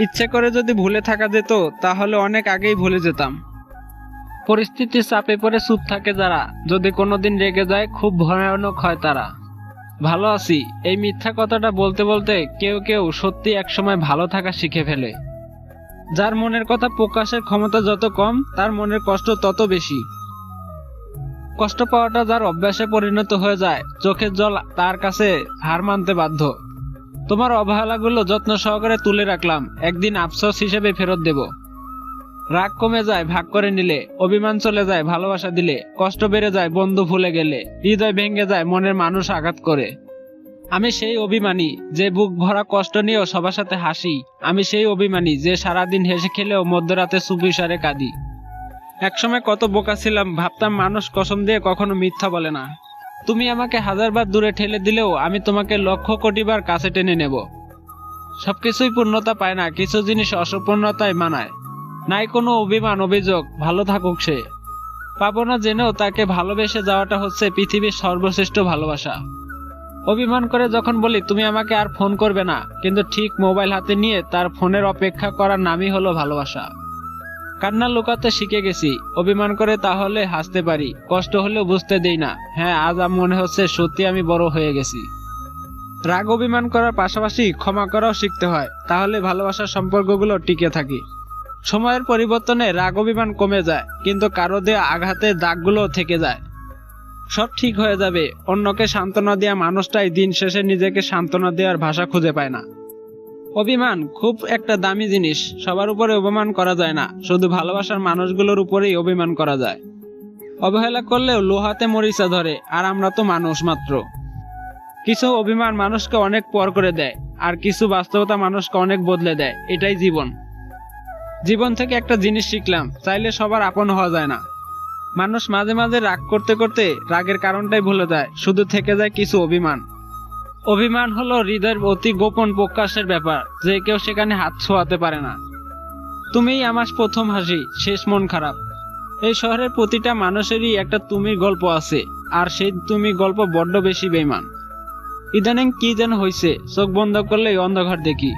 ইচ্ছে করে যদি ভুলে থাকা যেত, তাহলে অনেক আগেই ভুলে যেতাম। পরিস্থিতির চাপে পড়ে চুপ থাকে যারা, যদি কোনোদিন রেগে যায়, খুব ভয়ানক হয় তারা। ভালো আছি, এই মিথ্যা কথাটা বলতে বলতে কেউ কেউ সত্যি একসময় ভালো থাকা শিখে ফেলে। যার মনের কথা প্রকাশের ক্ষমতা যত কম, তার মনের কষ্ট তত বেশি। কষ্ট পাওয়াটা যার অভ্যাসে পরিণত হয়ে যায়, চোখের জল তার কাছে হার মানতে বাধ্য। তোমার অবহেলাগুলো যত্ন সহকারে তুলে রাখলাম। একদিন আফসোস হিসেবে ফেরত দেব। রাগ কমে যায়, ভাগ করে নিলে, অভিমান চলে যায়, ভালোবাসা দিলে, কষ্ট বেড়ে যায়, বন্ধু ভুলে গেলে, হৃদয় ভেঙে যায়, মনের মানুষ আঘাত করে। আমি সেই অভিমানী, যে বুক ভরা কষ্ট নিয়েও সবার সাথে হাসি। আমি সেই অভিমানী, যে সারাদিন হেসে খেলেও মধ্যরাতে সুবিসারে কাঁদি। একসময় কত বোকা ছিলাম, ভাবতাম মানুষ কসম দিয়ে কখনো মিথ্যা বলে না। তুমি আমাকে হাজারবার দূরে ঠেলে দিলেও আমি তোমাকে লক্ষ কোটিবার কাছে টেনে নেব। সবকিছুই পূর্ণতা পায় না, কিছু জিনিস অসম্পূর্ণতায় মানায়। নাই কোনো অভিমান, অভিযোগ, ভালো থাকুক সে। পাবো না জেনেও তাকে ভালোবেসে যাওয়াটা হচ্ছে পৃথিবীর সর্বশ্রেষ্ঠ ভালোবাসা। অভিমান করে যখন বলি, তুমি আমাকে আর ফোন করবে না, কিন্তু ঠিক মোবাইল হাতে নিয়ে তার ফোনের অপেক্ষা করার নামই হলো ভালোবাসা। কান্না লুকাতে শিখে গেছি। অভিমান করে তাহলে হাসতে পারি, কষ্ট হলেও বুঝতে দেই না। হ্যাঁ আজ মনে হচ্ছে সত্যি আমি বড় হয়ে গেছি। রাগ অভিমান করার পাশাপাশি ক্ষমা করাও শিখতে হয়, তাহলে ভালোবাসার সম্পর্কগুলো টিকে থাকে। সময়ের পরিবর্তনে রাগ অভিমান কমে যায়, কিন্তু কারও দেয়া আঘাতের দাগগুলো থেকে যায়। সব ঠিক হয়ে যাবে, অন্যকে সান্ত্বনা দেওয়া মানুষটাই দিন শেষে নিজেকে সান্ত্বনা দেওয়ার ভাষা খুঁজে পায় না। অভিমান খুব একটা দামি জিনিস, সবার উপরে অভিমান করা যায় না, শুধু ভালোবাসার মানুষগুলোর উপরেই অভিমান করা যায়। অবহেলা করলেও লোহাতে মরিচা ধরে, আর আমরা তো মানুষ মাত্র। কিছু অভিমান মানুষকে অনেক পর করে দেয়, আর কিছু বাস্তবতা মানুষকে অনেক বদলে দেয়, এটাই জীবন। জীবন থেকে একটা জিনিস শিখলাম, চাইলে সবার আপন হওয়া যায় না। মানুষ মাঝে মাঝে রাগ করতে করতে রাগের কারণটাই ভুলে যায়, শুধু থেকে যায় কিছু অভিমান। অভিমান হলো হৃদয়ের অতি গোপন প্রকাশের ব্যাপার, যে কেউ সেখানে হাত ছোঁয়াতে পারে না। তুমিই আমার প্রথম হাসি, শেষ মন খারাপ। এই শহরের প্রতিটা মানুষেরই একটা তুমির গল্প আছে, আর সেই তুমি গল্প বড্ড বেশি বেমান ইদানিং কি যেন হয়েছে চোখ বন্ধ করলেই অন্ধকার দেখি।